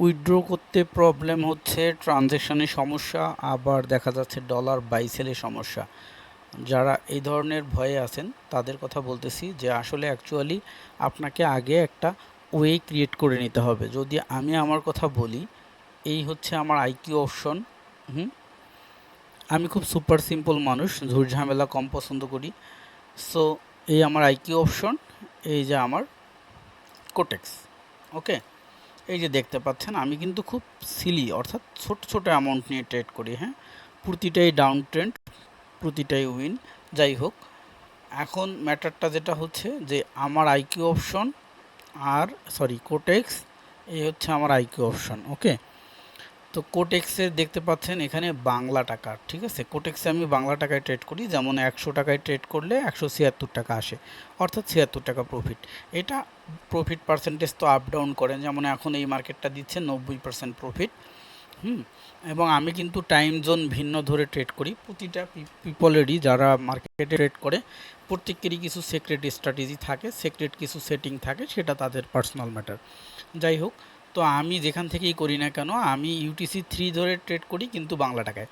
Withdraw করতে problem হচ্ছে ট্রানজ্যাকশনের সমস্যা, আবার দেখা যাচ্ছে ডলার বাইসেলের সমস্যা। যারা এই ধরনের ভয়ে আছেন, তাদের কথা বলতেছি যে আসলে অ্যাকচুয়ালি আপনাকে আগে একটা ওয়ে ক্রিয়েট করে নিতে হবে। যদি আমি আমার কথা বলি, এই হচ্ছে আমার আইকিউ অপশন হুম? আমি খুব সুপার সিম্পল মানুষ ঝুরঝামেলা কম পছন্দ করি। সো এই আমার আইকিউ অপশন এই যে আমার কোটেক্স ওকে এই যে দেখতে পাচ্ছেন, আমি কিন্তু খুব সিলি অর্থাৎ ছোট ছোট অ্যামাউন্ট নিয়ে ট্রেড করি হ্যাঁ? প্রতিটাই ডাউন ট্রেন্ড প্রতিটাই উইন যাই হোক। এখন ম্যাটারটা যেটা হচ্ছে যে আমার আইকিউ অপশন আর সরি কোটেক্স এই হচ্ছে আমার আইকিউ অপশন ওকে তো কোটেক্সে দেখতে পাচ্ছেন এখানে বাংলা টাকা, ঠিক আছে? কোটেক্সে আমি বাংলা টাকায় ট্রেড করি, যেমন একশো টাকায় ট্রেড করলে একশো ছিয়াত্তর টাকা আসে, অর্থাৎ ছিয়াত্তর টাকা প্রফিট এটা প্রফিট পার্সেন্টেজ তো আপ ডাউন করেন, যেমন এখন এই মার্কেটটা দিচ্ছে নব্বই পার্সেন্ট প্রফিট হুম? এবং আমি কিন্তু টাইম জোন ভিন্ন ধরে ট্রেড করি, প্রতিটা পিপলেরই যারা মার্কেটে ট্রেড করে, প্রত্যেকেরই কিছু সিক্রেট স্ট্র্যাটেজি থাকে সিক্রেট কিছু সেটিং থাকে, সেটা তাদের পার্সোনাল ম্যাটার যাই হোক তো আমি যেখান থেকেই করি না কেন, আমি ইউটিসি থ্রি ধরে ট্রেড করি কিন্তু বাংলা টাকায়।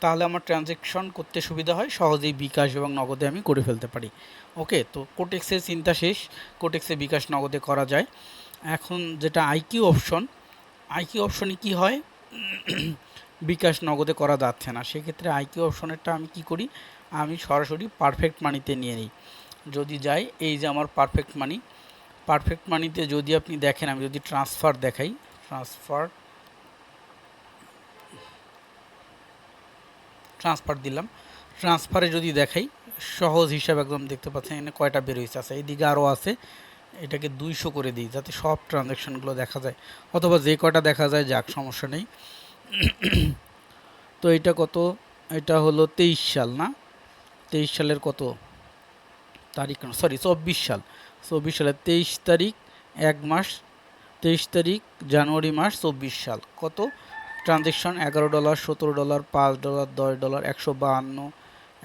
তাহলে আমার ট্রানজ্যাকশন করতে সুবিধা হয়, সহজেই বিকাশ এবং নগদে আমি করে ফেলতে পারি। ওকে তো কোটেক্সের চিন্তা শেষ। কোটেক্সে বিকাশ নগদে করা যায়। এখন যেটা আইকিউ অপশন আইকিউ অপশনে কি হয়? বিকাশ নগদে করা যাচ্ছে না। সেক্ষেত্রে আইকিউ অপশনেরটা আমি কি করি? আমি সরাসরি পারফেক্ট মানিতে নিয়ে নিই। যদি যাই, এই যে আমার পারফেক্ট মানি পারফেক্ট মানিতে যদি আপনি দেখেন, আমি যদি ট্রান্সফার দেখাই ট্রান্সফার ট্রান্সফার দিলাম। ট্রান্সফারে যদি দেখাই, সহজ হিসাব একদম দেখতে পাচ্ছেন, এখানে কয়টা বের হয়েছে? আছে এইদিকে আরও আছে, এটাকে দুইশো করে দিই, যাতে সব ট্রানজ্যাকশানগুলো দেখা যায়। অথবা যে কয়টা দেখা যায়, যাক, সমস্যা নেই। তো এটা কত? এটা হলো তেইশ সাল, না? তেইশ সালের কত? তারিখ সরি চব্বিশ সাল। চব্বিশ সালের তেইশ তারিখ, এক মাস, তেইশ তারিখ, জানুয়ারি মাস, চব্বিশ সাল। কত? ট্রানজ্যাকশন এগারো ডলার, সতেরো ডলার, পাঁচ ডলার, দশ ডলার, একশো বাহান্ন,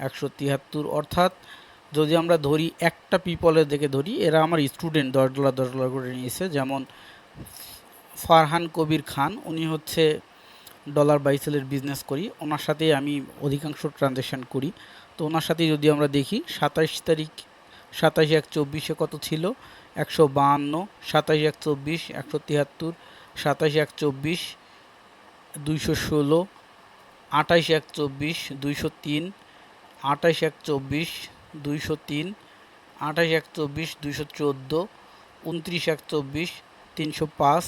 একশো তিয়াত্তর। অর্থাৎ যদি আমরা ধরি একটা পিপলের দিকে ধরি, এরা আমার স্টুডেন্ট, দশ ডলার দশ ডলার করে নিয়েছে। যেমন ফারহান কবির খান, উনি হচ্ছে ডলার বাইসেলের বিজনেস করি। ওনার সাথে আমি অধিকাংশ ট্রানজ্যাকশান করি। তো ওনার সাথে যদি আমরা দেখি, সাতাইশ তারিখ সাতাশ এক চব্বিশে কত ছিল? একশো বাহান্ন, সাতাশ এক চব্বিশ, একশো তিয়াত্তর, সাতাশ এক চব্বিশ, দুইশো ষোলো, আঠাশ এক চব্বিশ, দুইশো তিন, আঠাশ এক চব্বিশ, দুইশো তিন, আঠাশ এক চব্বিশ, দুইশো চোদ্দ, উনত্রিশ এক চব্বিশ, তিনশো পাঁচ।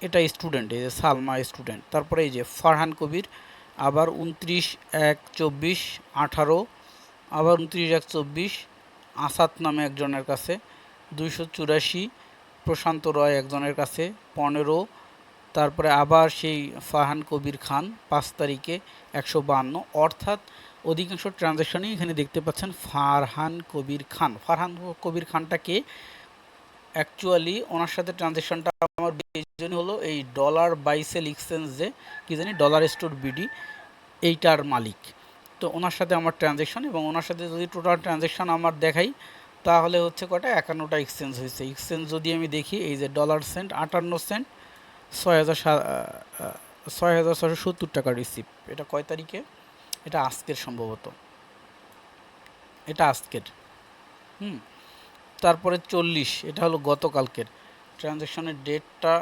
এটা স্টুডেন্ট, এই যে সালমা স্টুডেন্ট। তারপরে এই যে ফারহান কবির, আবার উনত্রিশ এক চব্বিশ, আঠারো, আবার উনত্রিশ এক চব্বিশ আসাদ নামে একজনের কাছে, দুইশো চুরাশি প্রশান্ত রয় একজনের কাছে, পনেরো, তারপরে আবার সেই ফাহান কবির খান, পাঁচ তারিখে একশো বাহান্ন অর্থাৎ অধিকাংশ ট্রানজ্যাকশনই এখানে দেখতে পাচ্ছেন ফারহান কবির খান। ফারহান কবির খানটাকে অ্যাকচুয়ালি ওনার সাথে ট্রানজ্যাকশনটা আমার জন্য হলো এই ডলার বাইসেল এক্সচেঞ্জ যে কী জানি ডলার স্টোর বিডি এইটার মালিক। তো ওনার সাথে আমার ট্রানজ্যাকশন এবং ওনার সাথে যদি টোটাল ট্রানজ্যাকশন আমার দেখাই, তাহলে হচ্ছে কটা একান্নটা এক্সচেঞ্জ হয়েছে। এক্সচেঞ্জ যদি আমি দেখি, এই যে ডলার সেন্ট আটান্ন সেন্ট ছয় হাজার ছয় হাজার ছশো সত্তর টাকা রিসিভ এটা কয় তারিখে? এটা আজকের সম্ভবত। এটা আজকের। হুম। তারপরে চল্লিশ, এটা হলো গতকালকের। ট্রানজ্যাকশনের ডেটটা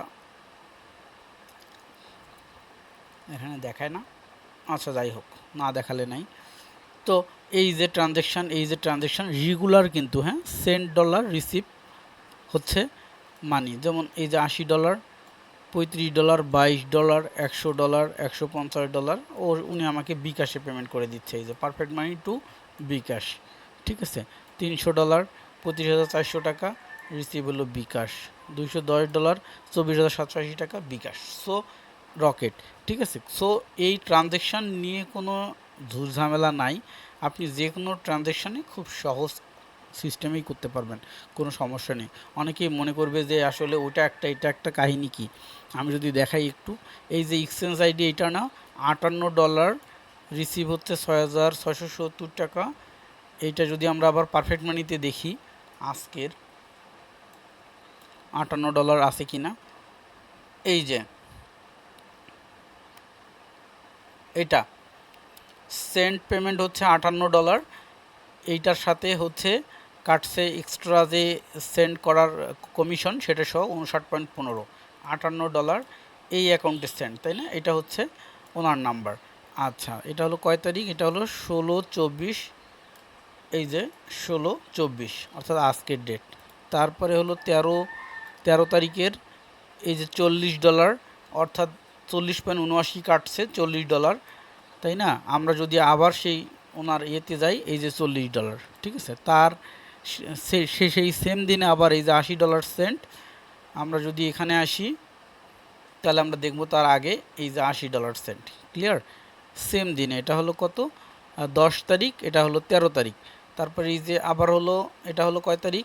এখানে দেখায় না। আচ্ছা যাই হোক, না দেখালে নাই। তো এই যে ট্রানজ্যাকশান এই যে ট্রানজ্যাকশান রেগুলার কিন্তু হ্যাঁ সেন্ট ডলার রিসিভ হচ্ছে মানি যেমন এই যে আশি ডলার পঁয়ত্রিশ ডলার বাইশ ডলার একশো ডলার একশো পঞ্চাশ ডলার ও উনি আমাকে বিকাশে পেমেন্ট করে দিচ্ছে এই যে পারফেক্ট মানি টু বিকাশ। ঠিক আছে? তিনশো ডলার পঁচিশ হাজার চারশো টাকা রিসিভ হলো বিকাশ। দুইশো দশ ডলার চব্বিশ হাজার সাতশো আশি টাকা, বিকাশ। সো রকেট, ঠিক আছে? সো এই ট্রানজ্যাকশান নিয়ে কোনো ঝুরঝামেলা নাই। আপনি যে কোনো ট্রানজ্যাকশানে খুব সহজ সিস্টেমেই করতে পারবেন, কোনো সমস্যা নেই। অনেকেই মনে করবে যে আসলে ওটা একটা, এটা একটা কাহিনী কি? আমি যদি দেখাই একটু, এই যে এক্সচেঞ্জ আইডি এটা না আটান্ন ডলার রিসিভ হচ্ছে ছয় হাজার ছয়শো সত্তর টাকা। এইটা যদি আমরা আবার পারফেক্ট মানিতে দেখি, আজকের আটান্ন ডলার আছে কি না এই যে এটা। সেন্ট পেমেন্ট হচ্ছে আটান্ন ডলার। এইটার সাথে হচ্ছে কাটছে এক্সট্রা যে সেন্ড করার কমিশন, সেটা সহ উনষাট পয়েন্ট পনেরো। আটান্ন ডলার এই অ্যাকাউন্টে সেন্ড তাই না? এটা হচ্ছে ওনার নাম্বার। আচ্ছা এটা হলো কয় তারিখ? এটা হলো ষোলো চব্বিশ, এই যে ষোলো চব্বিশ, অর্থাৎ আজকের ডেট। তারপরে হলো তেরো তেরো তারিখের এই যে চল্লিশ ডলার, অর্থাৎ চল্লিশ পয়েন্ট উনআশি কাটছে, চল্লিশ ডলার, তাই না? আমরা যদি আবার সেই ওনার ইয়েতে যাই, এই যে চল্লিশ ডলার, ঠিক আছে? তার সে সেই সেম দিনে আবার এই যে আশি ডলার সেন্ট আমরা যদি এখানে আসি, তাহলে আমরা দেখব তার আগে এই যে আশি ডলার সেন্ট ক্লিয়ার সেম দিনে, এটা হলো কত? দশ তারিখ, এটা হলো তেরো তারিখ। তারপরে এই যে আবার হলো, এটা হলো কয় তারিখ?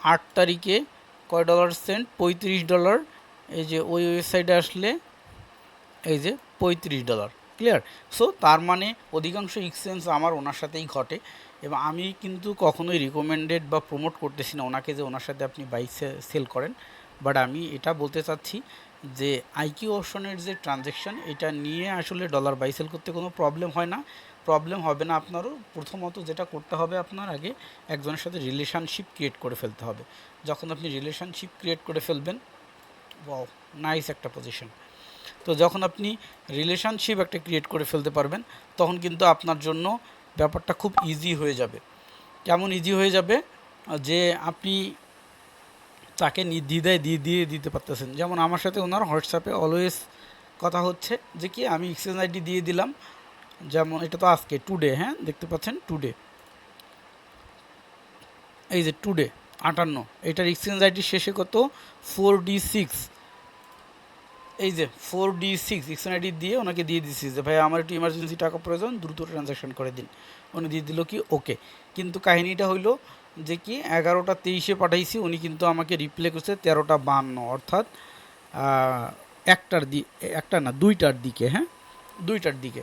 আট তারিখে কয় ডলার সেন্ট পঁয়ত্রিশ ডলার। এই যে ওই ওয়েবসাইটে আসলে এই যে পঁয়ত্রিশ ডলার ক্লিয়ার সো তার মানে অধিকাংশ এক্সচেঞ্জ আমার ওনার সাথেই ঘটে এবং আমি কিন্তু কখনোই রিকমেন্ডেড বা প্রমোট করতেছি না ওনাকে যে ওনার সাথে আপনি বাইক সেল করেন। বাট আমি এটা বলতে চাচ্ছি যে আইকিউ অপশনের যে ট্রানজ্যাকশন এটা নিয়ে আসলে ডলার বাই সেল করতে কোনো প্রবলেম হয় না। প্রবলেম হবে না আপনারও। প্রথমত যেটা করতে হবে আপনার আগে একজনের সাথে রিলেশনশিপ ক্রিয়েট করে ফেলতে হবে। যখন আপনি রিলেশনশিপ ক্রিয়েট করে ফেলবেন ওয়াও নাইস একটা পজিশন তো যখন আপনি রিলেশনশিপ একটা ক্রিয়েট করে ফেলতে পারবেন, তখন কিন্তু আপনার জন্য ব্যাপারটা খুব ইজি হয়ে যাবে। কেমন ইজি হয়ে যাবে? যে আপনি তাকে নির্দ্বিধায় দিয়ে দিয়ে দিতে পারতেছেন। যেমন আমার সাথে ওনার হোয়াটসঅ্যাপে অলওয়েজ কথা হচ্ছে যে কি, আমি এক্সচেঞ্জ আইডি দিয়ে দিলাম। যেমন এটা তো আজকে টুডে হ্যাঁ? দেখতে পাচ্ছেন? টুডে এই যে টুডে আটান্ন। এটার এক্সচেঞ্জ আইডি শেষে কত? ফোর ডি সিক্স এই যে four D six exchange ID দিয়ে ওনাকে দিয়ে দিচ্ছি যে, ভাই, আমার একটু ইমার্জেন্সি টাকা প্রয়োজন, দ্রুত ট্রানজ্যাকশন করে দিন। উনি দিয়ে দিল কি ওকে কিন্তু কাহিনীটা হইল যে কি, এগারোটা তেইশে পাঠাইছি, উনি কিন্তু আমাকে রিপ্লে করছে তেরোটা বান্ন, অর্থাৎ একটার দি, একটা না, দুইটার দিকে হ্যাঁ? দুইটার দিকে।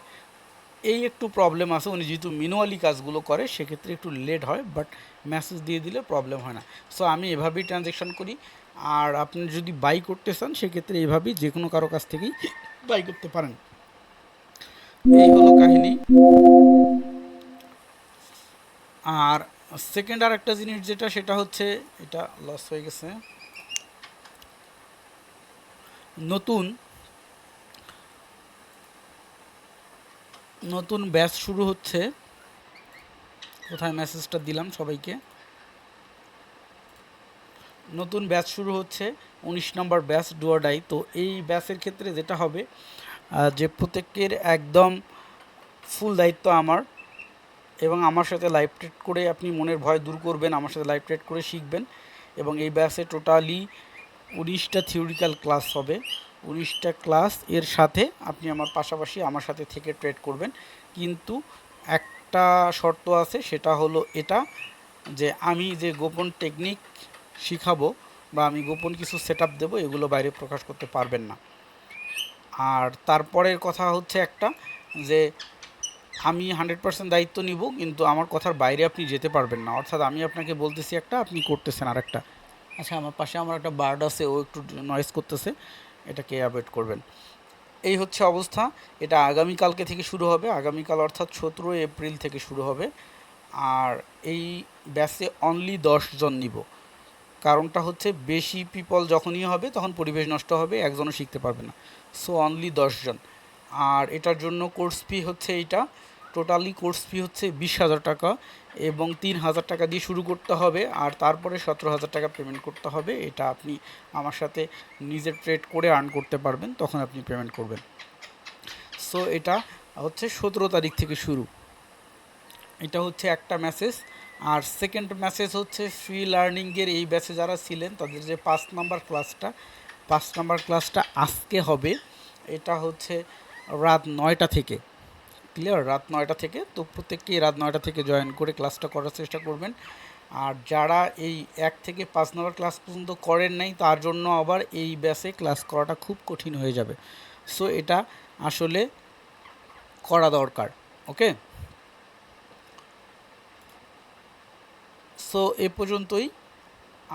এই একটু প্রবলেম আছে, উনি যেহেতু মিনুয়ালি কাজগুলো করে, সেক্ষেত্রে একটু লেট হয় বাট মেসেজ দিয়ে দিলে প্রবলেম হয় না। সো আমি এভাবেই ট্রানজ্যাকশন করি। আর আপনি যদি বাই করতে চান, সেক্ষেত্রে এইভাবেই যে কোনো কারও কাছ থেকেই বাই করতে পারেন। এই হলো কাহিনী। আর সেকেন্ড আর একটা জিনিস যেটা, সেটা হচ্ছে, এটা লস হয়ে গেছে। নতুন নতুন ব্যাচ শুরু হচ্ছে। কোথায় মেসেজটা দিলাম সবাইকে? নতুন ব্যাচ শুরু হচ্ছে, উনিশ নম্বর ব্যাচ ডুয়াডাই। তো এই ব্যাচের ক্ষেত্রে যেটা হবে যে প্রত্যেকের একদম ফুল দায়িত্ব আমার এবং আমার সাথে লাইভ ট্রেড করে আপনি মনের ভয় দূর করবেন, আমার সাথে লাইভ ট্রেড করে শিখবেন এবং এই ব্যাচে টোটালি উনিশটা থিওরিক্যাল ক্লাস হবে। উনিশটা ক্লাস এর সাথে আপনি আমার পাশাপাশি আমার সাথে থেকে ট্রেড করবেন। কিন্তু একটা শর্ত আছে, সেটা হলো এটা যে আমি যে গোপন টেকনিক শিখাবো বা আমি গোপন কিছু সেট আপ দেবো, এগুলো বাইরে প্রকাশ করতে পারবেন না। আর তারপরের কথা হচ্ছে একটা যে, আমি হান্ড্রেড পার্সেন্ট দায়িত্ব নিব, কিন্তু আমার কথার বাইরে আপনি যেতে পারবেন না। অর্থাৎ আমি আপনাকে বলতেছি একটা, আপনি করতেছেন আর একটা আচ্ছা আমার পাশে আমার একটা বার্ড আছে, ও একটু নয়েজ করতেছে, এটাকে অ্যাভয়েড করবেন। এই হচ্ছে অবস্থা। এটা আগামীকালকে থেকে শুরু হবে। আগামীকাল অর্থাৎ সতেরো এপ্রিল থেকে শুরু হবে। আর এই ব্যাচে অনলি জন নিব। কারণটা হচ্ছে বেশি পিপল যখনই হবে, তখন পরিবেশ নষ্ট হবে, একজনও শিখতে পারবে না। সো অনলি দশজন। আর এটার জন্য কোর্স ফি হচ্ছে এইটা। টোটালি কোর্স ফি হচ্ছে বিশ হাজার টাকা এবং তিন হাজার টাকা দিয়ে শুরু করতে হবে আর তারপরে সতেরো হাজার টাকা পেমেন্ট করতে হবে। এটা আপনি আমার সাথে নিজে ট্রেড করে আর্ন করতে পারবেন, তখন আপনি পেমেন্ট করবেন। সো এটা হচ্ছে সতেরো তারিখ থেকে শুরু। এটা হচ্ছে একটা মেসেজ আর সেকেন্ড মেসেজ হচ্ছে ফ্রি লার্নিংয়ের এই ব্যাচে যারা ছিলেন, তাদের যে পাঁচ নাম্বার ক্লাসটা পাঁচ নাম্বার ক্লাসটা আজকে হবে, এটা হচ্ছে রাত নয়টা থেকে। ক্লিয়ার রাত নয়টা থেকে। তো প্রত্যেককেই রাত নয়টা থেকে জয়েন করে ক্লাসটা করার চেষ্টা করবেন। আর যারা এই এক থেকে পাঁচ নম্বর ক্লাস পর্যন্ত করেন নাই, তার জন্য আবার এই ব্যাচে ক্লাস করাটা খুব কঠিন হয়ে যাবে। সো এটা আসলে করা দরকার। ওকে সো এ পর্যন্তই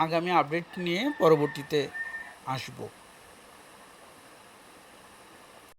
আগামী আপডেট নিয়ে পরবর্তীতে আসব।